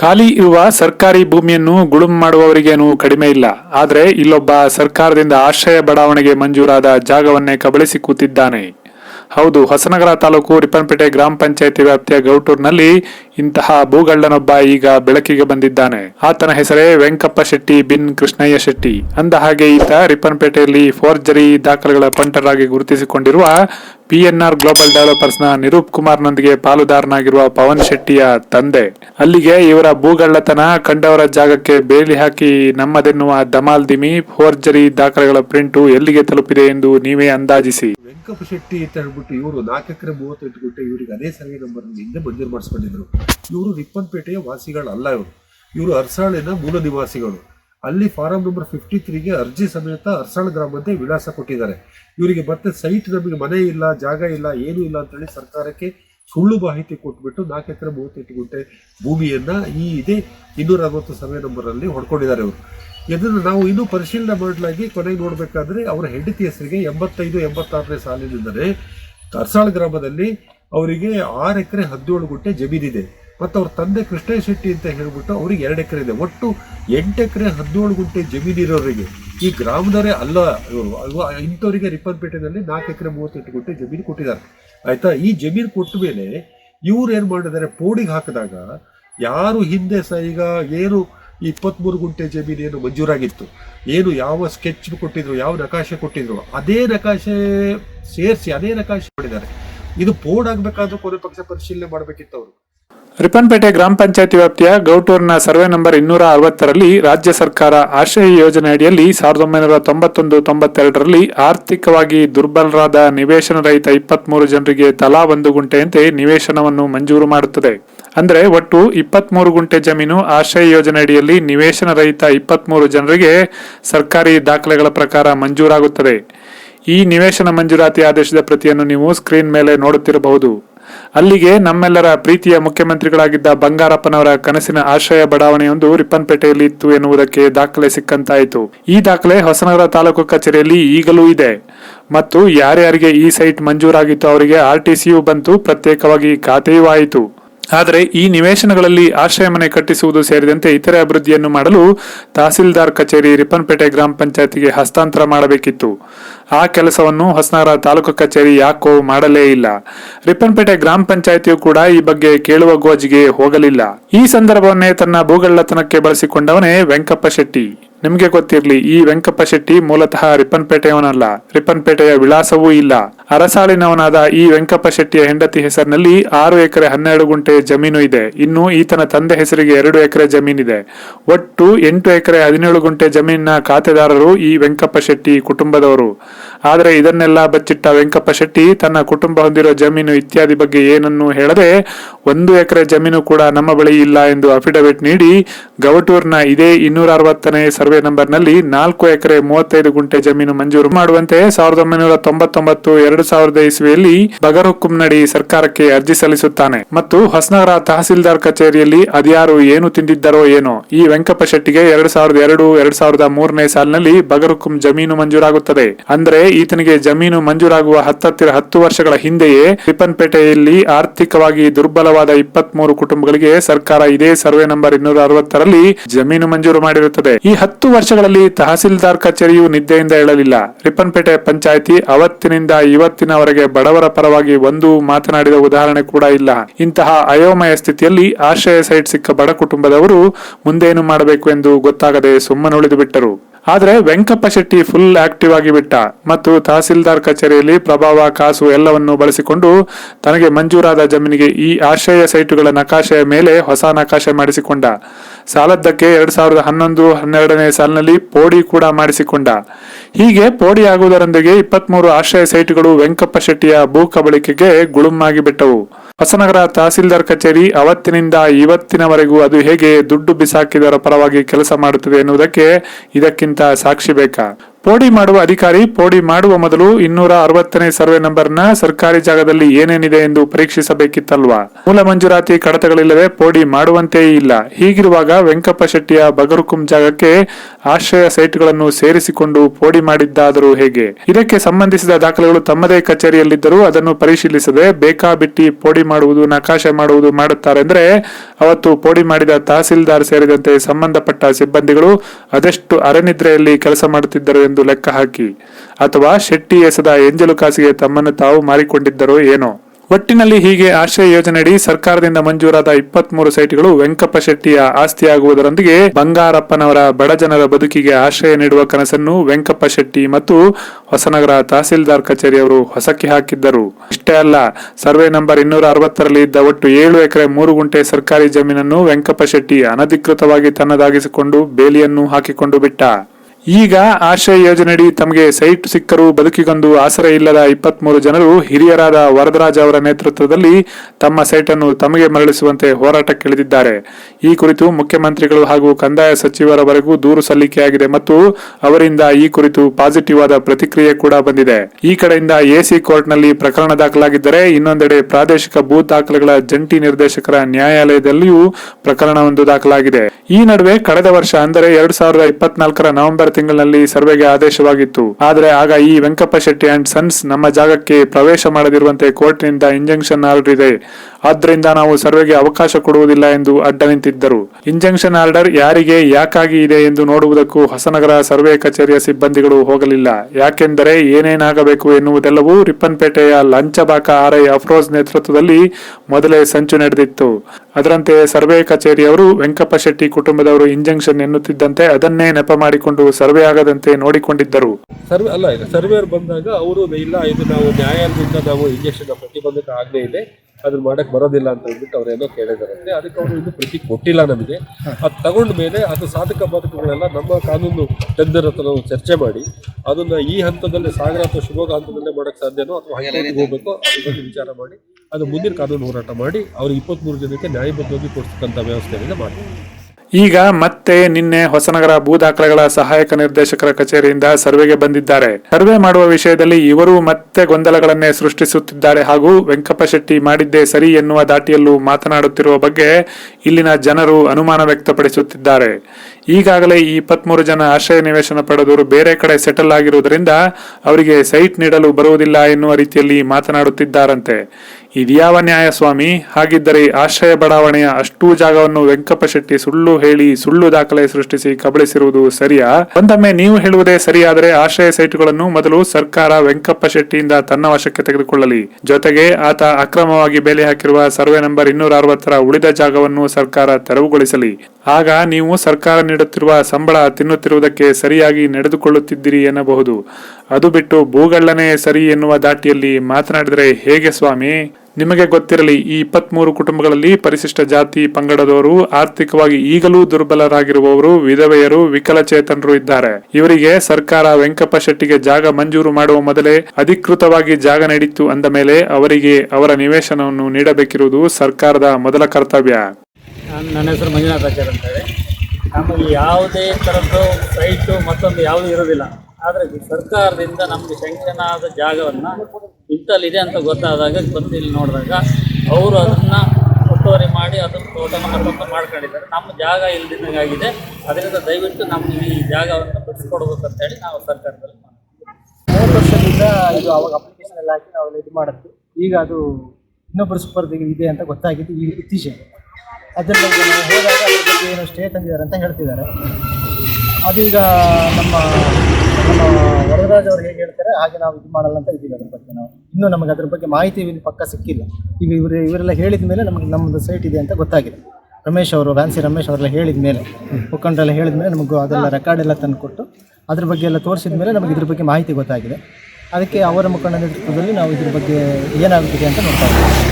ಖಾಲಿ ಇರುವ ಸರ್ಕಾರಿ ಭೂಮಿಯನ್ನು ಗುಳುಂ ಮಾಡುವವರಿಗೇನು ಕಡಿಮೆ ಇಲ್ಲ. ಆದರೆ ಇಲ್ಲೊಬ್ಬ ಸರ್ಕಾರದಿಂದ ಆಶ್ರಯ ಬಡಾವಣೆಗೆ ಮಂಜೂರಾದ ಜಾಗವನ್ನೇ ಕಬಳಿಸಿ ಕೂತಿದ್ದಾನೆ. ಹೌದು, ಹೊಸನಗರ ತಾಲೂಕು ರಿಪ್ಪನ್ಪೇಟೆ ಗ್ರಾಮ ಪಂಚಾಯತಿ ವ್ಯಾಪ್ತಿಯ ಗೌಟೂರ್ನಲ್ಲಿ ಇಂತಹ ಭೂಗಳ್ಳನೊಬ್ಬ ಈಗ ಬೆಳಕಿಗೆ ಬಂದಿದ್ದಾನೆ. ಆತನ ಹೆಸರೇ ವೆಂಕಪ್ಪ ಶೆಟ್ಟಿ ಬಿನ್ ಕೃಷ್ಣಯ್ಯ ಶೆಟ್ಟಿ. ಅಂದ ಹಾಗೆ ಈತ ರಿಪ್ಪನ್ಪೇಟೆಯಲ್ಲಿ ಫೋರ್ಜರಿ ದಾಖಲೆಗಳ ಪಂಟರಾಗಿ ಗುರುತಿಸಿಕೊಂಡಿರುವ ಪಿಎನ್ಆರ್ ಗ್ಲೋಬಲ್ ಡೆವಲಪರ್ಸ್ನ ನಿರೂಪ್ ಕುಮಾರ್ನೊಂದಿಗೆ ಪಾಲುದಾರನಾಗಿರುವ ಪವನ್ ಶೆಟ್ಟಿಯ ತಂದೆ. ಅಲ್ಲಿಗೆ ಇವರ ಭೂಗಳ್ಳತನ ಕಂಡವರ ಜಾಗಕ್ಕೆ ಬೇಲಿ ಹಾಕಿ ನಮ್ಮದೆನ್ನುವ ದಮಾಲ್ ದಿಮಿ, ಫೋರ್ಜರಿ ದಾಖಲೆಗಳ ಪ್ರಿಂಟು ಎಲ್ಲಿಗೆ ತಲುಪಿದೆ ಎಂದು ನೀವೇ ಅಂದಾಜಿಸಿ. ವೆಂಕಪ್ಪ ಶೆಟ್ಟಿ ಅಂತ ಹೇಳ್ಬಿಟ್ಟು ಇವರು ನಾಲ್ಕು ಎಕರೆ ಮೂವತ್ತೆಂಟು ಗುಂಟೆ ಇವರಿಗೆ ಅದೇ ಸರ್ವೆ ನಂಬರ್ ಹಿಂದೆ ಮಂಜೂರು ಮಾಡಿಸ್ಕೊಂಡಿದ್ರು. ಇವರು ರಿಪ್ಪನ್ಪೇಟೆಯ ವಾಸಿಗಳಲ್ಲ ಇವರು. ಇವರು ಅರ್ಸಾಳಿನ ಮೂಲ ನಿವಾಸಿಗಳು. ಅಲ್ಲಿ ಫಾರಂ ನಂಬರ್ ಫಿಫ್ಟಿ ತ್ರೀಗೆ ಅರ್ಜಿ ಸಮೇತ ಅರ್ಸಾಳ ಗ್ರಾಮ ಅಂತ ವಿಳಾಸ ಕೊಟ್ಟಿದ್ದಾರೆ. ಇವರಿಗೆ ಮತ್ತೆ ಸೈಟ್ ನಮಗೆ ಮನೆ ಇಲ್ಲ, ಜಾಗ ಇಲ್ಲ, ಏನೂ ಇಲ್ಲ ಅಂತೇಳಿ ಸರ್ಕಾರಕ್ಕೆ ಸುಳ್ಳು ಮಾಹಿತಿ ಕೊಟ್ಬಿಟ್ಟು ನಾಲ್ಕು ಎಕರೆ ಮೂವತ್ತೆಂಟು ಗುಂಟೆ ಭೂಮಿಯನ್ನ ಈ ಇದೇ ಇನ್ನೂರ ಅರವತ್ತು ಸರ್ವೆ ನಂಬರ್ ಅಲ್ಲಿ ಹೊಡ್ಕೊಂಡಿದ್ದಾರೆ ಅವರು. ಇದನ್ನು ನಾವು ಇನ್ನೂ ಪರಿಶೀಲನೆ ಮಾಡಲಾಗಿ ಕೊನೆಗೆ ನೋಡಬೇಕಾದ್ರೆ ಅವರ ಹೆಂಡತಿ ಹೆಸರಿಗೆ ಎಂಬತ್ತೈದು, ಎಂಬತ್ತಾರನೇ ಸಾಲಿನಿಂದಲೇ ಕರ್ಸಾಳ್ ಗ್ರಾಮದಲ್ಲಿ ಅವರಿಗೆ ಆರು ಎಕರೆ ಹದಿನೇಳು ಗುಂಟೆ ಜಮೀನಿದೆ. ಮತ್ತು ಅವ್ರ ತಂದೆ ಕೃಷ್ಣ ಶೆಟ್ಟಿ ಅಂತ ಹೇಳ್ಬಿಟ್ಟು ಅವ್ರಿಗೆ ಎರಡು ಎಕರೆ ಇದೆ. ಒಟ್ಟು ಎಂಟು ಎಕರೆ ಹದಿನೇಳು ಗುಂಟೆ ಜಮೀನಿರೋರಿಗೆ ಈ ಗ್ರಾಮದವರೇ ಅಲ್ಲ ಇವರು. ಇಂಥವರಿಗೆ ರಿಪ್ಪನ್ಪೇಟೆನಲ್ಲಿ ನಾಲ್ಕು ಎಕರೆ ಮೂವತ್ತೆಂಟು ಗುಂಟೆ ಜಮೀನು ಕೊಟ್ಟಿದ್ದಾರೆ. ಆಯಿತಾ? ಈ ಜಮೀನು ಕೊಟ್ಟ ಮೇಲೆ ಇವ್ರು ಏನು ಮಾಡಿದ್ದಾರೆ? ಪೋಡಿಗೆ ಹಾಕಿದಾಗ ಯಾರು ಹಿಂದೆ ಸಹ ಈಗ ಏನು ಇಪ್ಪತ್ತ್ಮೂರು ಗುಂಟೆ ಜಮೀನು ಏನು ಮಂಜೂರಾಗಿತ್ತು? ಏನು ಯಾವ ಸ್ಕೆಚ್ ಕೊಟ್ಟಿದ್ರು? ಯಾವ ನಕಾಶೆ ಕೊಟ್ಟಿದ್ರು? ಅದೇ ನಕಾಶೆ ಸೇರಿಸಿ, ಅದೇ ನಕಾಶೆ ಮಾಡಿದ್ದಾರೆ. ಇದು ಬೋರ್ಡ್ ಆಗಬೇಕಾದ್ರೂ ಕೊನೆ ಪಕ್ಷ ಪರಿಶೀಲನೆ ಮಾಡಬೇಕಿತ್ತು ಅವರು ರಿಪ್ಪನ್ಪೇಟೆ ಗ್ರಾಮ ಪಂಚಾಯತಿ ವ್ಯಾಪ್ತಿಯ ಗೌಟೂರ್ನ ಸರ್ವೆ ನಂಬರ್ ಇನ್ನೂರ ಅರವತ್ತರಲ್ಲಿ ರಾಜ್ಯ ಸರ್ಕಾರ ಆಶ್ರಯ ಯೋಜನೆ ಅಡಿಯಲ್ಲಿ ಸಾವಿರದ ಒಂಬೈನೂರ ತೊಂಬತ್ತೊಂದು, ತೊಂಬತ್ತೆರಡರಲ್ಲಿ ಆರ್ಥಿಕವಾಗಿ ದುರ್ಬಲರಾದ ನಿವೇಶನ ರಹಿತ ಇಪ್ಪತ್ಮೂರು ಜನರಿಗೆ ತಲಾ ಒಂದು ಗುಂಟೆಯಂತೆ ನಿವೇಶನವನ್ನು ಮಂಜೂರು ಮಾಡುತ್ತದೆ. ಅಂದರೆ ಒಟ್ಟು ಇಪ್ಪತ್ಮೂರು ಗುಂಟೆ ಜಮೀನು ಆಶ್ರಯ ಯೋಜನೆ ಅಡಿಯಲ್ಲಿ ನಿವೇಶನ ರಹಿತ ಇಪ್ಪತ್ಮೂರು ಜನರಿಗೆ ಸರ್ಕಾರಿ ದಾಖಲೆಗಳ ಪ್ರಕಾರ ಮಂಜೂರಾಗುತ್ತದೆ. ಈ ನಿವೇಶನ ಮಂಜೂರಾತಿ ಆದೇಶದ ಪ್ರತಿಯನ್ನು ನೀವು ಸ್ಕ್ರೀನ್ ಮೇಲೆ ನೋಡುತ್ತಿರಬಹುದು. ಅಲ್ಲಿಗೆ ನಮ್ಮೆಲ್ಲರ ಪ್ರೀತಿಯ ಮುಖ್ಯಮಂತ್ರಿಗಳಾಗಿದ್ದ ಬಂಗಾರಪ್ಪನವರ ಕನಸಿನ ಆಶ್ರಯ ಬಡಾವಣೆಯೊಂದು ರಿಪ್ಪನ್ಪೇಟೆಯಲ್ಲಿ ಇತ್ತು ಎನ್ನುವುದಕ್ಕೆ ದಾಖಲೆ ಸಿಕ್ಕಂತಾಯಿತು. ಈ ದಾಖಲೆ ಹೊಸನಗರ ತಾಲೂಕು ಕಚೇರಿಯಲ್ಲಿ ಈಗಲೂ ಇದೆ. ಮತ್ತು ಯಾರ್ಯಾರಿಗೆ ಈ ಸೈಟ್ ಮಂಜೂರಾಗಿತ್ತು ಅವರಿಗೆ ಆರ್ ಟಿ ಸಿಯು ಬಂತು, ಪ್ರತ್ಯೇಕವಾಗಿ ಖಾತೆಯೂ ಆಯಿತು. ಆದರೆ ಈ ನಿವೇಶನಗಳಲ್ಲಿ ಆಶ್ರಯ ಮನೆ ಕಟ್ಟಿಸುವುದು ಸೇರಿದಂತೆ ಇತರೆ ಅಭಿವೃದ್ಧಿಯನ್ನು ಮಾಡಲು ತಹಸೀಲ್ದಾರ್ ಕಚೇರಿ ರಿಪ್ಪನ್ಪೇಟೆ ಗ್ರಾಮ ಪಂಚಾಯತಿಗೆ ಹಸ್ತಾಂತರ ಮಾಡಬೇಕಿತ್ತು. ಆ ಕೆಲಸವನ್ನು ಹೊಸನಗರ ತಾಲೂಕು ಕಚೇರಿ ಯಾಕೋ ಮಾಡಲೇ ಇಲ್ಲ. ರಿಪ್ಪನ್ಪೇಟೆ ಗ್ರಾಮ ಪಂಚಾಯತಿಯು ಕೂಡ ಈ ಬಗ್ಗೆ ಕೇಳುವ ಗೋಜಿಗೆ ಹೋಗಲಿಲ್ಲ. ಈ ಸಂದರ್ಭವನ್ನೇ ತನ್ನ ಭೂಗಳ್ಳತನಕ್ಕೆ ಬಳಸಿಕೊಂಡವನೇ ವೆಂಕಪ್ಪ ಶೆಟ್ಟಿ. ನಿಮಗೆ ಗೊತ್ತಿರಲಿ, ಈ ವೆಂಕಪ್ಪ ಶೆಟ್ಟಿ ಮೂಲತಃ ರಿಪ್ಪನ್ಪೇಟೆಯವನಲ್ಲ. ರಿಪ್ಪನ್ಪೇಟೆಯ ವಿಳಾಸವೂ ಇಲ್ಲ. ಅರಸಾಳಿನವನಾದ ಈ ವೆಂಕಪ್ಪ ಶೆಟ್ಟಿಯ ಹೆಂಡತಿ ಹೆಸರಿನಲ್ಲಿ ಆರು ಎಕರೆ ಹನ್ನೆರಡು ಗುಂಟೆ ಜಮೀನು ಇದೆ. ಇನ್ನು ಈತನ ತಂದೆ ಹೆಸರಿಗೆ ಎರಡು ಎಕರೆ ಜಮೀನಿದೆ. ಒಟ್ಟು ಎಂಟು ಎಕರೆ ಹದಿನೇಳು ಗುಂಟೆ ಜಮೀನಿನ ಖಾತೆದಾರರು ಈ ವೆಂಕಪ್ಪ ಶೆಟ್ಟಿ ಕುಟುಂಬದವರು. ಆದರೆ ಇದನ್ನೆಲ್ಲ ಬಚ್ಚಿಟ್ಟ ವೆಂಕಪ್ಪ ಶೆಟ್ಟಿ ತನ್ನ ಕುಟುಂಬ ಹೊಂದಿರೋ ಜಮೀನು ಇತ್ಯಾದಿ ಬಗ್ಗೆ ಏನನ್ನು ಹೇಳದೆ ಒಂದು ಎಕರೆ ಜಮೀನು ಕೂಡ ನಮ್ಮ ಬಳಿ ಇಲ್ಲ ಎಂದು ಅಫಿಡವಿಟ್ ನೀಡಿ ಗವಟೂರ್ನ ಇದೇ ಇನ್ನೂರ ಅರವತ್ತನೇ ಸರ್ವೆ ನಂಬರ್ನಲ್ಲಿ ನಾಲ್ಕು ಎಕರೆ ಮೂವತ್ತೈದು ಗುಂಟೆ ಜಮೀನು ಮಂಜೂರು ಮಾಡುವಂತೆ ಸಾವಿರದ ಒಂಬೈನೂರ ತೊಂಬತ್ತೊಂಬತ್ತು ಎರಡು ಸಾವಿರದ ಇಸ್ವಿಯಲ್ಲಿ ಬಗರ್ ಹುಕ್ಕುಂನಡಿ ಸರ್ಕಾರಕ್ಕೆ ಅರ್ಜಿ ಸಲ್ಲಿಸುತ್ತಾನೆ. ಮತ್ತು ಹೊಸನಗರ ತಹಸೀಲ್ದಾರ್ ಕಚೇರಿಯಲ್ಲಿ ಅದ್ಯಾರು ಏನು ತಿಂದಿದ್ದರೋ ಏನೋ. ಈ ವೆಂಕಪ್ಪ ಶೆಟ್ಟಿಗೆ ಎರಡ್ ಸಾವಿರದ ಎರಡು, ಎರಡ್ ಸಾವಿರದ ಮೂರನೇ ಸಾಲಿನಲ್ಲಿ ಬಗರ್ ಜಮೀನು ಮಂಜೂರಾಗುತ್ತದೆ. ಅಂದ್ರೆ ಈತನಿಗೆ ಜಮೀನು ಮಂಜೂರಾಗುವ ಹತ್ತತ್ತಿರ ಹತ್ತು ವರ್ಷಗಳ ಹಿಂದೆಯೇ ರಿಪ್ಪನ್ಪೇಟೆಯಲ್ಲಿ ಆರ್ಥಿಕವಾಗಿ ದುರ್ಬಲವಾದ ಇಪ್ಪತ್ತ್ ಮೂರು ಕುಟುಂಬಗಳಿಗೆ ಸರ್ಕಾರ ಇದೇ ಸರ್ವೆ ನಂಬರ್ ಇನ್ನೂರ ಅರವತ್ತರಲ್ಲಿ ಜಮೀನು ಮಂಜೂರು ಮಾಡಿರುತ್ತದೆ. ಈ ಹತ್ತು ವರ್ಷಗಳಲ್ಲಿ ತಹಸೀಲ್ದಾರ್ ಕಚೇರಿಯು ನಿದ್ದೆಯಿಂದ ಹೇಳಲಿಲ್ಲ ರಿಪ್ಪನ್ಪೇಟೆ ಪಂಚಾಯಿತಿ ಅವತ್ತಿನಿಂದ ಇವತ್ತಿನವರೆಗೆ ಬಡವರ ಪರವಾಗಿ ಒಂದು ಮಾತನಾಡಿದ ಉದಾಹರಣೆ ಕೂಡ ಇಲ್ಲ. ಇಂತಹ ಅಯೋಮಯ ಸ್ಥಿತಿಯಲ್ಲಿ ಆಶ್ರಯ ಸೈಟ್ ಸಿಕ್ಕ ಬಡ ಕುಟುಂಬದವರು ಮುಂದೇನು ಮಾಡಬೇಕು ಎಂದು ಗೊತ್ತಾಗದೆ ಸುಮ್ಮನುಳಿದು ಬಿಟ್ಟರು ಆದ್ರೆ ವೆಂಕಪ್ಪ ಶೆಟ್ಟಿ ಫುಲ್ ಆಕ್ಟಿವ್ ಆಗಿ ಬಿಟ್ಟ. ಮತ್ತು ತಹಸೀಲ್ದಾರ್ ಕಚೇರಿಯಲ್ಲಿ ಪ್ರಭಾವ, ಕಾಸು ಎಲ್ಲವನ್ನು ಬಳಸಿಕೊಂಡು ತನಗೆ ಮಂಜೂರಾದ ಜಮೀನಿಗೆ ಈ ಆಶ್ರಯ ಸೈಟುಗಳ ನಕಾಶೆಯ ಮೇಲೆ ಹೊಸ ನಕಾಶೆ ಮಾಡಿಸಿಕೊಂಡ. ಸಾಲದ್ದಕ್ಕೆ ಎರಡ್ ಸಾವಿರದ ಹನ್ನೊಂದು, ಹನ್ನೆರಡನೇ ಸಾಲಿನಲ್ಲಿ ಪೋಡಿ ಕೂಡ ಮಾಡಿಸಿಕೊಂಡ. ಹೀಗೆ ಪೋಡಿ ಆಗುವುದರೊಂದಿಗೆ ಇಪ್ಪತ್ಮೂರು ಆಶ್ರಯ ಸೈಟುಗಳು ವೆಂಕಪ್ಪ ಶೆಟ್ಟಿಯ ಭೂ ಕಬಳಿಕೆಗೆ ಗುಳುಮ್ಮಾಗಿ ಬಿಟ್ಟವು. ಹೊಸನಗರ ತಹಸೀಲ್ದಾರ್ ಕಚೇರಿ ಅವತ್ತಿನಿಂದ ಇವತ್ತಿನವರೆಗೂ ಅದು ಹೇಗೆ ದುಡ್ಡು ಬಿಸಾಕಿದರ ಪರವಾಗಿ ಕೆಲಸ ಮಾಡುತ್ತದೆ ಎನ್ನುವುದಕ್ಕೆ ಇದಕ್ಕಿಂತ ಸಾಕ್ಷಿ ಬೇಕಾ? ಪೋಡಿ ಮಾಡುವ ಅಧಿಕಾರಿ, ಪೋಡಿ ಮಾಡುವ ಮೊದಲು ಇನ್ನೂರ ಅರವತ್ತನೇ ಸರ್ವೆ ನಂಬರ್ನ ಸರ್ಕಾರಿ ಜಾಗದಲ್ಲಿ ಏನೇನಿದೆ ಎಂದು ಪರೀಕ್ಷಿಸಬೇಕಿತ್ತಲ್ವಾ? ಮೂಲ ಮಂಜೂರಾತಿ ಕಡತಗಳಿಲ್ಲದೆ ಪೋಡಿ ಮಾಡುವಂತೆಯೇ ಇಲ್ಲ. ಹೀಗಿರುವಾಗ ವೆಂಕಪ್ಪ ಶೆಟ್ಟಿಯ ಬಗರುಕುಂ ಜಾಗಕ್ಕೆ ಆಶ್ರಯ ಸೈಟ್ಗಳನ್ನು ಸೇರಿಸಿಕೊಂಡು ಪೋಡಿ ಮಾಡಿದ್ದಾದರೂ ಹೇಗೆ? ಇದಕ್ಕೆ ಸಂಬಂಧಿಸಿದ ದಾಖಲೆಗಳು ತಮ್ಮದೇ ಕಚೇರಿಯಲ್ಲಿದ್ದರೂ ಅದನ್ನು ಪರಿಶೀಲಿಸದೆ ಬೇಕಾಬಿಟ್ಟಿ ಪೋಡಿ ಮಾಡುವುದು, ನಕಾಶೆ ಮಾಡುವುದು ಮಾಡುತ್ತಾರೆಂದರೆ ಅವತ್ತು ಪೋಡಿ ಮಾಡಿದ ತಹಸೀಲ್ದಾರ್ ಸೇರಿದಂತೆ ಸಂಬಂಧಪಟ್ಟ ಸಿಬ್ಬಂದಿಗಳು ಅದೆಷ್ಟು ಅರೆನಿದ್ರೆಯಲ್ಲಿ ಕೆಲಸ ಮಾಡುತ್ತಿದ್ದರು ಎಂದು ಲೆಕ್ಕ ಹಾಕಿ. ಅಥವಾ ಶೆಟ್ಟಿ ಎಸೆದ ಎಂಜಲು ಕಾಸಿಗೆ ತಮ್ಮನ್ನು ತಾವು ಮಾರಿಕೊಂಡಿದ್ದರೋ ಏನೋ. ಒಟ್ಟಿನಲ್ಲಿ ಹೀಗೆ ಆಶ್ರಯ ಯೋಜನೆಯಡಿ ಸರ್ಕಾರದಿಂದ ಮಂಜೂರಾದ ಇಪ್ಪತ್ಮೂರು ಸೈಟ್ಗಳು ವೆಂಕಪ್ಪ ಶೆಟ್ಟಿಯ ಆಸ್ತಿಯಾಗುವುದರೊಂದಿಗೆ ಬಂಗಾರಪ್ಪನವರ ಬಡಜನರ ಬದುಕಿಗೆ ಆಶ್ರಯ ನೀಡುವ ಕನಸನ್ನು ವೆಂಕಪ್ಪ ಶೆಟ್ಟಿ ಮತ್ತು ಹೊಸನಗರ ತಹಸೀಲ್ದಾರ್ ಕಚೇರಿಯವರು ಹೊಸಕ್ಕೆ ಹಾಕಿದ್ದರು. ಇಷ್ಟೇ ಅಲ್ಲ, ಸರ್ವೆ ನಂಬರ್ ಇನ್ನೂರ ಅರವತ್ತರಲ್ಲಿ ಇದ್ದ ಒಟ್ಟು ಏಳು ಎಕರೆ ಮೂರು ಗುಂಟೆ ಸರ್ಕಾರಿ ಜಮೀನನ್ನು ವೆಂಕಪ್ಪ ಶೆಟ್ಟಿ ಅನಧಿಕೃತವಾಗಿ ತನ್ನದಾಗಿಸಿಕೊಂಡು ಬೇಲಿಯನ್ನು ಹಾಕಿಕೊಂಡು ಬಿಟ್ಟ. ಈಗ ಆಶ್ರಯ ಯೋಜನೆಯಡಿ ತಮಗೆ ಸೈಟ್ ಸಿಕ್ಕರೂ ಬದುಕಿಗೊಂದು ಆಸರೆ ಇಲ್ಲದ ಇಪ್ಪತ್ಮೂರು ಜನರು ಹಿರಿಯರಾದ ವರದರಾಜ್ ಅವರ ನೇತೃತ್ವದಲ್ಲಿ ತಮ್ಮ ಸೈಟ್ ಅನ್ನು ತಮಗೆ ಮರಳಿಸುವಂತೆ ಹೋರಾಟಕ್ಕಿಳಿದಿದ್ದಾರೆ. ಈ ಕುರಿತು ಮುಖ್ಯಮಂತ್ರಿಗಳು ಹಾಗೂ ಕಂದಾಯ ಸಚಿವರವರೆಗೂ ದೂರು ಸಲ್ಲಿಕೆಯಾಗಿದೆ ಮತ್ತು ಅವರಿಂದ ಈ ಕುರಿತು ಪಾಸಿಟಿವ್ ಆದ ಪ್ರತಿಕ್ರಿಯೆ ಕೂಡ ಬಂದಿದೆ. ಈ ಕಡೆಯಿಂದ ಎಸಿ ಕೋರ್ಟ್ನಲ್ಲಿ ಪ್ರಕರಣ ದಾಖಲಾಗಿದ್ದರೆ ಇನ್ನೊಂದೆಡೆ ಪ್ರಾದೇಶಿಕ ಭೂ ದಾಖಲೆಗಳ ಜಂಟಿ ನಿರ್ದೇಶಕರ ನ್ಯಾಯಾಲಯದಲ್ಲಿಯೂ ಪ್ರಕರಣವೊಂದು ದಾಖಲಾಗಿದೆ. ಈ ನಡುವೆ ಕಳೆದ ವರ್ಷ ಅಂದರೆ ಎರಡ್ ಸಾವಿರದ ಇಪ್ಪತ್ನಾಲ್ಕರ ನವೆಂಬರ್ ತಿಂಗಳಿನಲ್ಲಿ ಸರ್ವೆಗೆ ಆದೇಶವಾಗಿತ್ತು. ಆದರೆ ಆಗ ಈ ವೆಂಕಪ್ಪ ಶೆಟ್ಟಿ ಅಂಡ್ ಸನ್ಸ್ ನಮ್ಮ ಜಾಗಕ್ಕೆ ಪ್ರವೇಶ ಮಾಡದಿರುವಂತೆ ಕೋರ್ಟ್ನಿಂದ ಇಂಜೆಕ್ಷನ್ ಆರ್ಡರ್ ಇದೆ. ಆದ್ದರಿಂದ ನಾವು ಸರ್ವೆಗೆ ಅವಕಾಶ ಕೊಡುವುದಿಲ್ಲ ಎಂದು ಅಡ್ಡ ನಿಂತಿದ್ದರು. ಇಂಜೆಕ್ಷನ್ ಆರ್ಡರ್ ಯಾರಿಗೆ ಯಾಕಾಗಿ ಇದೆ ಎಂದು ನೋಡುವುದಕ್ಕೂ ಹೊಸನಗರ ಸರ್ವೆ ಕಚೇರಿಯ ಸಿಬ್ಬಂದಿಗಳು ಹೋಗಲಿಲ್ಲ. ಯಾಕೆಂದರೆ ಏನೇನಾಗಬೇಕು ಎನ್ನುವುದೆಲ್ಲವೂ ರಿಪ್ಪನ್ಪೇಟೆಯ ಲಂಚಬಾಕ ಆರ್ಐ ಅಫ್ರೋಜ್ ನೇತೃತ್ವದಲ್ಲಿ ಮೊದಲೇ ಸಂಚು ನಡೆದಿತ್ತು. ಅದರಂತೆ ಸರ್ವೆ ಕಚೇರಿಯವರು ವೆಂಕಪ್ಪ ಶೆಟ್ಟಿ ಕುಟುಂಬದವರು ಇಂಜೆಕ್ಷನ್ ಎನ್ನುತ್ತಿದ್ದಂತೆ ಅದನ್ನೇ ನೆಪ ಮಾಡಿಕೊಂಡು ಸರ್ವೆ ಆಗದಂತೆ ನೋಡಿಕೊಂಡಿದ್ದರು. ಸರ್ವೆ ಅಲ್ಲ ಸರ್ವೇರ್ ಬಂದಾಗ ಅವರು ಇಲ್ಲ, ಇದು ನಾವು ನ್ಯಾಯಾಲಯದಿಂದ ನಾವು ಇಂಜೆಕ್ಷನ್ ಪ್ರತಿಬಂಧಕ ಆಗದೆ ಇದೆ. ಅದನ್ನ ಮಾಡಕ್ ಬರೋದಿಲ್ಲ ಅಂತ ಹೇಳ್ಬಿಟ್ಟು ಅವ್ರೇನೋ ಕೇಳಿದಾರಂತೆ. ಅದಕ್ಕೆ ಅವರು ಇನ್ನು ಪ್ರತಿ ಕೊಟ್ಟಿಲ್ಲ ನಮಗೆ. ಅದು ತಗೊಂಡ ಮೇಲೆ ಅದು ಸಾಧಕ ಬಾಧಕಗಳೆಲ್ಲ ನಮ್ಮ ಕಾನೂನು ತಜ್ಞರ ಹತ್ರ ನಾವು ಚರ್ಚೆ ಮಾಡಿ ಅದನ್ನ ಈ ಹಂತದಲ್ಲಿ ಸಾಗರ ಅಥವಾ ಶಿವಮೊಗ್ಗ ಹಂತದಲ್ಲೇ ಮಾಡಕ್ ಸಾಧ್ಯನೋ ಅಥವಾ ಹೈಕೋರ್ಟ್ಗೆ ಹೋಗ್ಬೇಕು ಅದ್ರ ಬಗ್ಗೆ ವಿಚಾರ ಮಾಡಿ ಅದು ಮುಂದಿನ ಕಾನೂನು ಹೋರಾಟ ಮಾಡಿ ಅವ್ರಿಗೆ ಇಪ್ಪತ್ಮೂರು ಜನಕ್ಕೆ ನ್ಯಾಯಬದ್ಧವಾಗಿ ಕೊಡ್ತಕ್ಕಂಥ ವ್ಯವಸ್ಥೆಯನ್ನು ಮಾಡಿ ಈಗ ಮತ್ತೆ ನಿನ್ನೆ ಹೊಸನಗರ ಭೂ ದಾಖಲೆಗಳ ಸಹಾಯಕ ನಿರ್ದೇಶಕರ ಕಚೇರಿಯಿಂದ ಸರ್ವೆಗೆ ಬಂದಿದ್ದಾರೆ. ಸರ್ವೆ ಮಾಡುವ ವಿಷಯದಲ್ಲಿ ಇವರು ಮತ್ತೆ ಗೊಂದಲಗಳನ್ನೇ ಸೃಷ್ಟಿಸುತ್ತಿದ್ದಾರೆ ಹಾಗೂ ವೆಂಕಪ್ಪ ಶೆಟ್ಟಿ ಮಾಡಿದ್ದೇ ಸರಿ ಎನ್ನುವ ದಾಟಿಯಲ್ಲೂ ಮಾತನಾಡುತ್ತಿರುವ ಬಗ್ಗೆ ಇಲ್ಲಿನ ಜನರು ಅನುಮಾನ ವ್ಯಕ್ತಪಡಿಸುತ್ತಿದ್ದಾರೆ. ಈಗಾಗಲೇ ಈ ಇಪ್ಪತ್ಮೂರು ಜನ ಆಶ್ರಯ ನಿವೇಶನ ಪಡೆದವರು ಬೇರೆ ಕಡೆ ಸೆಟಲ್ ಆಗಿರುವುದರಿಂದ ಅವರಿಗೆ ಸೈಟ್ ನೀಡಲು ಬರುವುದಿಲ್ಲ ಎನ್ನುವ ರೀತಿಯಲ್ಲಿ ಮಾತನಾಡುತ್ತಿದ್ದಾರಂತೆ. ಇದ್ಯಾವ ನ್ಯಾಯ ಸ್ವಾಮಿ ಹಾಗಿದ್ದರೆ ಆಶ್ರಯ ಬಡಾವಣೆಯ ಅಷ್ಟೂ ಜಾಗವನ್ನು ವೆಂಕಪ್ಪ ಶೆಟ್ಟಿ ಸುಳ್ಳು ಹೇಳಿ, ಸುಳ್ಳು ದಾಖಲೆ ಸೃಷ್ಟಿಸಿ ಕಬಳಿಸಿರುವುದು ಸರಿಯಾ? ಒಂದೊಮ್ಮೆ ನೀವು ಹೇಳುವುದೇ ಸರಿಯಾದರೆ ಆಶ್ರಯ ಸೈಟ್ಗಳನ್ನು ಮೊದಲು ಸರ್ಕಾರ ವೆಂಕಪ್ಪ ಶೆಟ್ಟಿಯಿಂದ ತನ್ನ ವಶಕ್ಕೆ ತೆಗೆದುಕೊಳ್ಳಲಿ. ಜೊತೆಗೆ ಆತ ಅಕ್ರಮವಾಗಿ ಬೇಲೆ ಹಾಕಿರುವ ಸರ್ವೆ ನಂಬರ್ ಇನ್ನೂರ ಅರವತ್ತರ ಉಳಿದ ಜಾಗವನ್ನು ಸರ್ಕಾರ ತೆರವುಗೊಳಿಸಲಿ. ಆಗ ನೀವು ಸರ್ಕಾರ ನೀಡುತ್ತಿರುವ ಸಂಬಳ ತಿನ್ನುತ್ತಿರುವುದಕ್ಕೆ ಸರಿಯಾಗಿ ನಡೆದುಕೊಳ್ಳುತ್ತಿದ್ದೀರಿ ಎನ್ನಬಹುದು. ಅದು ಬಿಟ್ಟು ಭೂಗಳ್ಳನೇ ಸರಿ ಎನ್ನುವ ದಾಟಿಯಲ್ಲಿ ಮಾತನಾಡಿದರೆ ಹೇಗೆ ಸ್ವಾಮಿ? ನಿಮಗೆ ಗೊತ್ತಿರಲಿ, ಈ ಇಪ್ಪತ್ಮೂರು ಕುಟುಂಬಗಳಲ್ಲಿ ಪರಿಶಿಷ್ಟ ಜಾತಿ ಪಂಗಡದವರು ಆರ್ಥಿಕವಾಗಿ ಈಗಲೂ ದುರ್ಬಲರಾಗಿರುವವರು ವಿಧವೆಯರು ವಿಕಲಚೇತನರು ಇದ್ದಾರೆ. ಇವರಿಗೆ ಸರ್ಕಾರ ವೆಂಕಪ್ಪ ಶೆಟ್ಟಿಗೆ ಜಾಗ ಮಂಜೂರು ಮಾಡುವ ಮೊದಲೇ ಅಧಿಕೃತವಾಗಿ ಜಾಗ ನೀಡಿತ್ತು ಅಂದ ಮೇಲೆ ಅವರಿಗೆ ಅವರ ನಿವೇಶನವನ್ನು ನೀಡಬೇಕಿರುವುದು ಸರ್ಕಾರದ ಮೊದಲ ಕರ್ತವ್ಯ. ನಾನು ನನ್ನ ಹೆಸರು ಮಂಜುನಾಥ್ ಆಚಾರ್ಯ ಅಂತೇಳಿ ನಮಗೆ ಯಾವುದೇ ತರದ್ದು ಸೈಟು ಮತ್ತೊಂದು ಯಾವುದೂ ಇರೋದಿಲ್ಲ ಆದರೆ ಸರ್ಕಾರದಿಂದ ನಮಗೆ ಶಂಕ್ಷನ್ ಆದ ಜಾಗವನ್ನು ಇಂಥಲ್ಲಿದೆ ಅಂತ ಗೊತ್ತಾದಾಗ ಬಂದು ಇಲ್ಲಿ ನೋಡಿದಾಗ ಅವರು ಅದನ್ನು ಒತ್ತುವರಿ ಮಾಡಿ ಅದನ್ನು ತೋಟ ಮತ್ತೊಂದು ಮಾಡ್ಕೊಂಡಿದ್ದಾರೆ. ನಮ್ಮ ಜಾಗ ಇಲ್ಲದಿದ್ದಾಗಿದೆ ಅದರಿಂದ ದಯವಿಟ್ಟು ನಮಗೆ ಈ ಜಾಗವನ್ನು ಬಿಡಿಸ್ಕೊಡ್ಬೇಕು ಅಂತೇಳಿ ನಾವು ಸರ್ಕಾರದಲ್ಲಿ ಮೂರು ವರ್ಷದಿಂದ ಇದು ಅವಾಗ ಅಪ್ಲಿಕೇಶನ್ ಎಲ್ಲ ಹಾಕಿ ನಾವು ಇದು ಮಾಡಿದ್ವಿ. ಈಗ ಅದು ಇನ್ನೊಬ್ಬರು ಸ್ಪರ್ಧೆಗೆ ಇದೆ ಅಂತ ಗೊತ್ತಾಗಿದ್ದು ಈಗ ಇತ್ತೀಚೆಗೆ. ಅದರಲ್ಲಿ ಹೋದಾಗ ಅದ್ರ ಬಗ್ಗೆ ಏನು ಸ್ಟೇ ತಂದಿದ್ದಾರೆ ಅಂತ ಹೇಳ್ತಿದ್ದಾರೆ. ಅದೀಗ ನಮ್ಮ ನಮ್ಮ ವರದರಾಜ್ ಅವರು ಹೇಗೆ ಹೇಳ್ತಾರೆ, ಹಾಗೆ ನಾವು ಇದು ಮಾಡಲ್ಲ ಅಂತ ಇದ್ದೀವಿ ಅದ್ರ ಬಗ್ಗೆ ನಾವು. ಇನ್ನೂ ನಮಗೆ ಅದ್ರ ಬಗ್ಗೆ ಮಾಹಿತಿ ಇಲ್ಲಿ ಪಕ್ಕ ಸಿಕ್ಕಿಲ್ಲ. ಈಗ ಇವರು, ಇವರೆಲ್ಲ ಹೇಳಿದ ಮೇಲೆ ನಮಗೆ ನಮ್ಮದು ಸೈಟ್ ಇದೆ ಅಂತ ಗೊತ್ತಾಗಿದೆ. ರಮೇಶ್ ಅವರು ವ್ಯಾನ್ಸಿ ರಮೇಶ್ ಅವರೆಲ್ಲ ಹೇಳಿದ ಮೇಲೆ, ಮುಖಂಡರೆಲ್ಲ ಹೇಳಿದ ಮೇಲೆ ನಮಗೂ ಅದೆಲ್ಲ ರೆಕಾರ್ಡ್ ಎಲ್ಲ ತಂದು ಕೊಟ್ಟು ಅದ್ರ ಬಗ್ಗೆ ಎಲ್ಲ ತೋರಿಸಿದ ಮೇಲೆ ನಮಗೆ ಇದ್ರ ಬಗ್ಗೆ ಮಾಹಿತಿ ಗೊತ್ತಾಗಿದೆ. ಅದಕ್ಕೆ ಅವರ ಮುಖಂಡ ನೇತೃತ್ವದಲ್ಲಿ ನಾವು ಇದ್ರ ಬಗ್ಗೆ ಏನಾಗುತ್ತಿದೆ ಅಂತ ನೋಡ್ತಾ ಇದ್ದೀವಿ.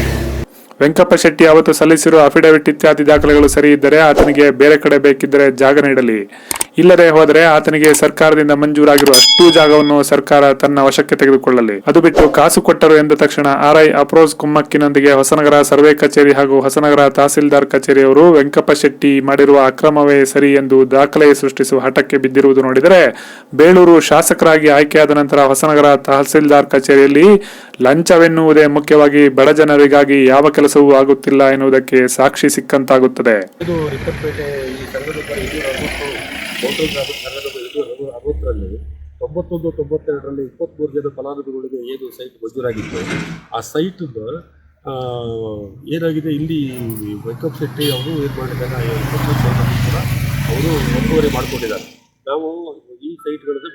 ವೆಂಕಪ್ಪ ಶೆಟ್ಟಿ ಅವತ್ತು ಸಲ್ಲಿಸಿರುವ ಅಫಿಡವಿಟ್ ಇತ್ಯಾದಿ ದಾಖಲೆಗಳು ಸರಿ ಇದ್ದರೆ ಆತನಿಗೆ ಬೇರೆ ಕಡೆ ಬೇಕಿದ್ದರೆ ಜಾಗ ನೀಡಲಿ. ಇಲ್ಲದೆ ಹೋದರೆ ಆತನಿಗೆ ಸರ್ಕಾರದಿಂದ ಮಂಜೂರಾಗಿರುವ ಅಷ್ಟೂ ಜಾಗವನ್ನು ಸರ್ಕಾರ ತನ್ನ ವಶಕ್ಕೆ ತೆಗೆದುಕೊಳ್ಳಲಿ. ಅದು ಬಿಟ್ಟು ಕಾಸು ಕೊಟ್ಟರು ಎಂದ ತಕ್ಷಣ ಆರ್ಐ ಅಪ್ರೋಸ್ ಕುಮ್ಮಕ್ಕಿನೊಂದಿಗೆ ಹೊಸನಗರ ಸರ್ವೆ ಕಚೇರಿ ಹಾಗೂ ಹೊಸನಗರ ತಹಸೀಲ್ದಾರ್ ಕಚೇರಿಯವರು ವೆಂಕಪ್ಪ ಶೆಟ್ಟಿ ಮಾಡಿರುವ ಅಕ್ರಮವೇ ಸರಿ ಎಂದು ದಾಖಲೆ ಸೃಷ್ಟಿಸುವ ಹಠಕ್ಕೆ ಬಿದ್ದಿರುವುದು ನೋಡಿದರೆ ಬೇಳೂರು ಶಾಸಕರಾಗಿ ಆಯ್ಕೆಯಾದ ನಂತರ ಹೊಸನಗರ ತಹಸೀಲ್ದಾರ್ ಕಚೇರಿಯಲ್ಲಿ ಲಂಚವೆನ್ನುವುದೇ ಮುಖ್ಯವಾಗಿ ಬಡ ಜನರಿಗಾಗಿ ಯಾವ ಕೆಲಸವೂ ಆಗುತ್ತಿಲ್ಲ ಎನ್ನುವುದಕ್ಕೆ ಸಾಕ್ಷಿ ಸಿಕ್ಕಂತಾಗುತ್ತದೆ. ತೊಂಬತ್ತೊಂದು, ತೊಂಬತ್ತೆರಡರಲ್ಲಿ ಇಪ್ಪತ್ತ್ಮೂರು ಜನ ಫಲಾನುಭವಿಗಳಿಗೆ ಏನು ಸೈಟ್ ಮಂಜೂರಾಗಿತ್ತು? ಆ ಸೈಟನ್ನು ಏನಾಗಿದೆ? ಇಲ್ಲಿ ವೆಂಕಪ್ ಶೆಟ್ಟಿ ಅವರು ಏನು ಮಾಡಿದ್ದಾರೆ ಕೂಡ ಅವರು ಒತ್ತುವರಿ ಮಾಡಿಕೊಂಡಿದ್ದಾರೆ. ನಾವು ಈ ಸೈಟ್ಗಳನ್ನು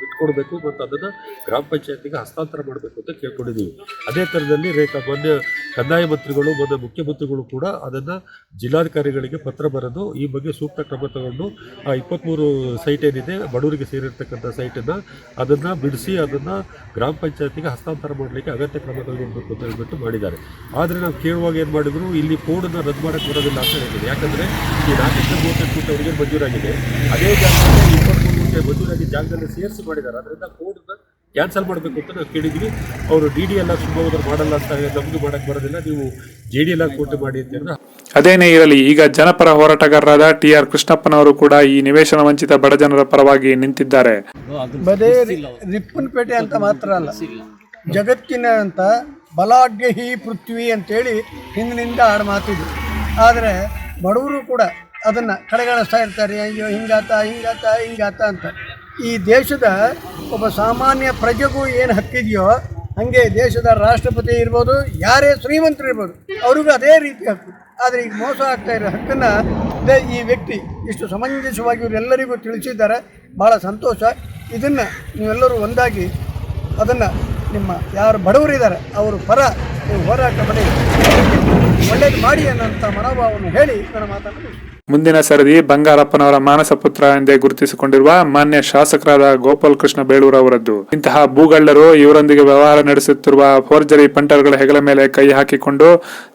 ಬಿಟ್ಕೊಡ್ಬೇಕು ಮತ್ತು ಅದನ್ನು ಗ್ರಾಮ ಪಂಚಾಯತಿಗೆ ಹಸ್ತಾಂತರ ಮಾಡಬೇಕು ಅಂತ ಕೇಳ್ಕೊಂಡಿದ್ದೀವಿ ಅದೇ ಥರದಲ್ಲಿ ರೇಖಾ, ಮೊನ್ನೆ ಕಂದಾಯ ಮಂತ್ರಿಗಳು, ಮೊನ್ನೆ ಮುಖ್ಯಮಂತ್ರಿಗಳು ಕೂಡ ಅದನ್ನು ಜಿಲ್ಲಾಧಿಕಾರಿಗಳಿಗೆ ಪತ್ರ ಬರೆದು ಈ ಬಗ್ಗೆ ಸೂಕ್ತ ಕ್ರಮ ತಗೊಂಡು ಆ ಇಪ್ಪತ್ತ್ಮೂರು ಸೈಟ್ ಏನಿದೆ ಬಡವರಿಗೆ ಸೇರಿರ್ತಕ್ಕಂಥ ಸೈಟನ್ನು ಅದನ್ನು ಬಿಡಿಸಿ ಅದನ್ನು ಗ್ರಾಮ ಪಂಚಾಯತಿಗೆ ಹಸ್ತಾಂತರ ಮಾಡಲಿಕ್ಕೆ ಅಗತ್ಯ ಕ್ರಮ ತಗೊಳ್ಬೇಕು ಅಂತ ಹೇಳ್ಬಿಟ್ಟು ಮಾಡಿದ್ದಾರೆ. ಆದರೆ ನಾವು ಕೇಳುವಾಗ ಏನು ಮಾಡಿದ್ರು, ಇಲ್ಲಿ ಕೋಡನ್ನು ರದ್ದು ಮಾಡೋಕ್ಕೆ ಬರೋದಿಲ್ಲ ಅಂತ ಹೇಳಿದ್ರು. ಯಾಕಂದರೆ ಈ ನಾಲ್ಕು ಮೂವತ್ತೆಂಟು ಕೋಟಿ ಅವರಿಗೆ ಮಂಜೂರಾಗಿದೆ. ಅದೇ ಜಾಗದಲ್ಲಿ ಇಪ್ಪತ್ತ್ಮೂರು ಫೀಟ್ ಜಾಗದಲ್ಲಿ ಸೇರಿಸಿ ಮಾಡಿದ್ದಾರೆ. ಅದರಿಂದ ಕೋರ್ಟ್ನ ಕ್ಯಾನ್ಸಲ್ ಮಾಡಬೇಕು ಅಂತ ನಾವು ಕೇಳಿದ್ವಿ. ಅವರು ಡಿ ಡಿ ಎಲ್ಲ ಸುಮ್ಮನೆ ಮಾಡಲ್ಲ ಅಂತ ನಮ್ಮದು ಮಾಡೋಕ್ಕೆ ಬರೋದಿಲ್ಲ. ನೀವು ಜೆ ಡಿ ಎಲ್ಲ ಕೋರ್ಟ್ ಮಾಡಿ ಅಂತ ಅದೇನೇ ಇರಲಿ ಈಗ ಜನಪರ ಹೋರಾಟಗಾರರಾದ ಟಿ ಆರ್ ಕೃಷ್ಣಪ್ಪನವರು ಕೂಡ ಈ ನಿವೇಶನ ವಂಚಿತ ಬಡ ಜನರ ಪರವಾಗಿ ನಿಂತಿದ್ದಾರೆ. ಬದೇ ರಿಪ್ಪನ್ಪೇಟೆ ಅಂತ ಮಾತ್ರ ಅಲ್ಲ. ಜಗತ್ತಿನ ಅಂತ ಬಲಾಢ್ಯ ಹಿ ಪೃಥ್ವಿ ಅಂತೇಳಿ ಹಿಂದಿನಿಂದ ಆಡ ಮಾತಿದ್ರು ಆದರೆ ಬಡವರು ಕೂಡ ಅದನ್ನು ಕಡೆಗಣಿಸ್ತಾ ಇರ್ತಾರೆ, ಅಯ್ಯೋ ಹಿಂಗಾತ ಹಿಂಗಾತ ಹಿಂಗಾತ ಅಂತ. ಈ ದೇಶದ ಒಬ್ಬ ಸಾಮಾನ್ಯ ಪ್ರಜೆಗೂ ಏನು ಹಕ್ಕಿದೆಯೋ, ಹಾಗೆ ದೇಶದ ರಾಷ್ಟ್ರಪತಿ ಇರ್ಬೋದು, ಯಾರೇ ಶ್ರೀಮಂತರು ಇರ್ಬೋದು, ಅವ್ರಿಗೂ ಅದೇ ರೀತಿ ಹಕ್ಕು. ಆದರೆ ಈಗ ಮೋಸ ಆಗ್ತಾ ಇರೋ ಹಕ್ಕನ್ನು ಈ ವ್ಯಕ್ತಿ ಇಷ್ಟು ಸಮಂಜಸವಾಗಿ ಇವರೆಲ್ಲರಿಗೂ ತಿಳಿಸಿದ್ದಾರೆ ಭಾಳ ಸಂತೋಷ. ಇದನ್ನು ನೀವೆಲ್ಲರೂ ಒಂದಾಗಿ ಅದನ್ನು ನಿಮ್ಮ ಯಾರು ಬಡವರಿದ್ದಾರೆ, ಅವರು ಪರ ನೀವು ಹೋರಾಟ ಮಾಡಿ, ಒಳ್ಳೇದು ಮಾಡಿ ಅನ್ನೋಂಥ ಮನೋಭಾವವನ್ನು ಹೇಳಿ ನನ್ನ ಮಾತನ್ನು. ಮುಂದಿನ ಸರದಿ ಬಂಗಾರಪ್ಪನವರ ಮಾನಸ ಪುತ್ರ ಎಂದೇ ಗುರುತಿಸಿಕೊಂಡಿರುವ ಮಾನ್ಯ ಶಾಸಕರಾದ ಗೋಪಾಲ್ ಕೃಷ್ಣ ಬೇಳೂರು ಅವರದ್ದು. ಇಂತಹ ಭೂಗಳ್ಳರು ಇವರೊಂದಿಗೆ ವ್ಯವಹಾರ ನಡೆಸುತ್ತಿರುವ ಫೋರ್ಜರಿ ಪಂಟರ್ಗಳ ಹೆಗಲ ಮೇಲೆ ಕೈ ಹಾಕಿಕೊಂಡು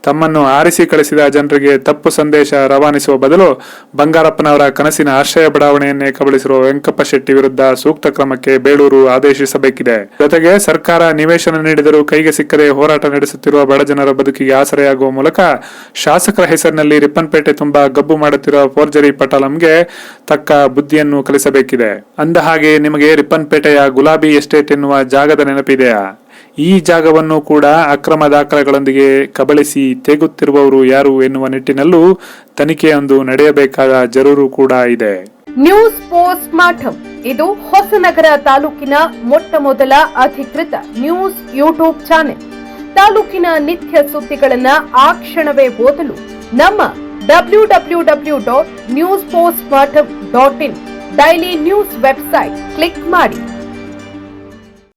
ತಮ್ಮನ್ನು ಆರಿಸಿ ಕಳಿಸಿದ ಜನರಿಗೆ ತಪ್ಪು ಸಂದೇಶ ರವಾನಿಸುವ ಬದಲು ಬಂಗಾರಪ್ಪನವರ ಕನಸಿನ ಆಶ್ರಯ ಬಡಾವಣೆಯನ್ನೇ ಕಬಳಿಸಿರುವ ವೆಂಕಪ್ಪ ಶೆಟ್ಟಿ ವಿರುದ್ಧ ಸೂಕ್ತ ಕ್ರಮಕ್ಕೆ ಬೇಳೂರು ಆದೇಶಿಸಬೇಕಿದೆ. ಜೊತೆಗೆ ಸರ್ಕಾರ ನಿವೇಶನ ನೀಡಿದರೂ ಕೈಗೆ ಸಿಕ್ಕದೆ ಹೋರಾಟ ನಡೆಸುತ್ತಿರುವ ಬಡ ಜನರ ಬದುಕಿಗೆ ಆಸರೆಯಾಗುವ ಮೂಲಕ ಶಾಸಕರ ಹೆಸರಿನಲ್ಲಿ ರಿಪ್ಪನ್ಪೇಟೆ ತುಂಬಾ ಗಬ್ಬು ಮಾಡುತ್ತಿರುವ ಫೋರ್ಜರಿ ಪಟಾಲಂಗೆ ತಕ್ಕ ಬುದ್ಧಿಯನ್ನು ಕಲಿಸಬೇಕಿದೆ. ಅಂದ ಹಾಗೆ ನಿಮಗೆ ರಿಪ್ಪನ್ಪೇಟೆಯ ಗುಲಾಬಿ ಎಸ್ಟೇಟ್ ಎನ್ನುವ ಜಾಗದ ನೆನಪಿದೆಯಾ? ಈ ಜಾಗವನ್ನು ಕೂಡ ಅಕ್ರಮ ದಾಖಲೆಗಳೊಂದಿಗೆ ಕಬಳಿಸಿ ತೆಗುತ್ತಿರುವವರು ಯಾರು ಎನ್ನುವ ನಿಟ್ಟಿನಲ್ಲೂ ತನಿಖೆಯೊಂದು ನಡೆಯಬೇಕಾದ ಜರೂರು ಕೂಡ ಇದೆ. ನ್ಯೂಸ್ ಪೋಸ್ಟ್ ಮಾರ್ಟಮ್ ಇದು ಹೊಸನಗರ ತಾಲೂಕಿನ ಮೊಟ್ಟ ಮೊದಲ ಅಧಿಕೃತ ನ್ಯೂಸ್ ಯೂಟ್ಯೂಬ್ ಚಾನೆಲ್. ತಾಲೂಕಿನ ನಿತ್ಯ ಸುದ್ದಿಗಳನ್ನ ಆ ಕ್ಷಣವೇ ಓದಲು ನಮ್ಮ W W W dot news post dot in daily news website click ಮಾಡಿ.